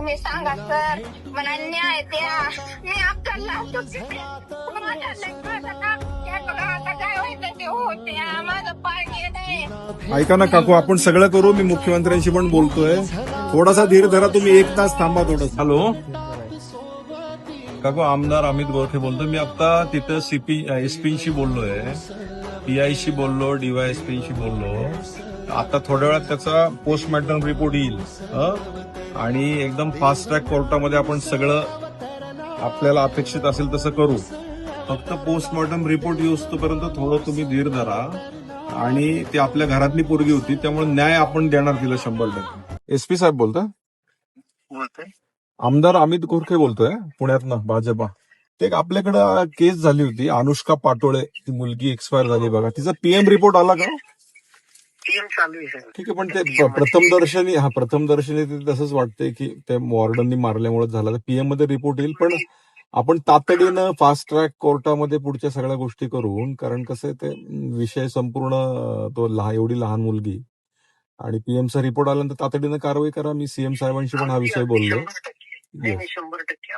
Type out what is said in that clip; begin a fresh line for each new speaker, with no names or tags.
तुम्ही सांगा सर. मला न्याय द्या. मी
ऐका ना काकू आपण सगळं करू. मी मुख्यमंत्र्यांशी पण बोलतोय. थोडासा धीर धरा तुम्ही एक तास थांबा थोडं हॅलो. काकू आमदार अमित गोरखे बोलतो मी आता तिथं सीपी एसपीशी बोललोय. पीआयशी बोललो डीवायएसपीशी बोललो. आता थोड्या वेळात त्याचा पोस्टमॉर्टम रिपोर्ट येईल. हं? आणि एकदम फास्ट ट्रॅक कोर्टामध्ये आपण सगळं आपल्याला अपेक्षित असेल तसं करू. फक्त पोस्टमॉर्टम रिपोर्ट येऊस तोपर्यंत थोडं तुम्ही धीर धरा. आणि ती आपल्या घरातली पोरगी होती त्यामुळे न्याय आपण देणार तिला शंभर टक्के. एसपी साहेब बोलता
बोलतोय.
आमदार अमित गोरखे बोलतोय पुण्यातनं भाजपा. ते आपल्याकडं केस झाली होती अनुष्का पाटोळे ती मुलगी एक्सपायर झाली बघा. तिचा पीएम रिपोर्ट आला का?
पीएम चालू आहे
ठीक आहे पण ते प- प्रथम दर्शनी हा प्रथम दर्शनी ते तसंच वाटतंय की ते वॉर्डननी मारल्यामुळे झालं. तर पीएममध्ये रिपोर्ट येईल पण आपण तातडीनं फास्ट ट्रॅक कोर्टामध्ये पुढच्या सगळ्या गोष्टी करून कारण कसं आहे ते विषय संपूर्ण तो लहान एवढी लहान मुलगी आणि पीएमचा रिपोर्ट आल्यानंतर तातडीनं कारवाई करा. मी सीएम साहेबांशी पण हा विषय बोललो.
शंभर टक्के.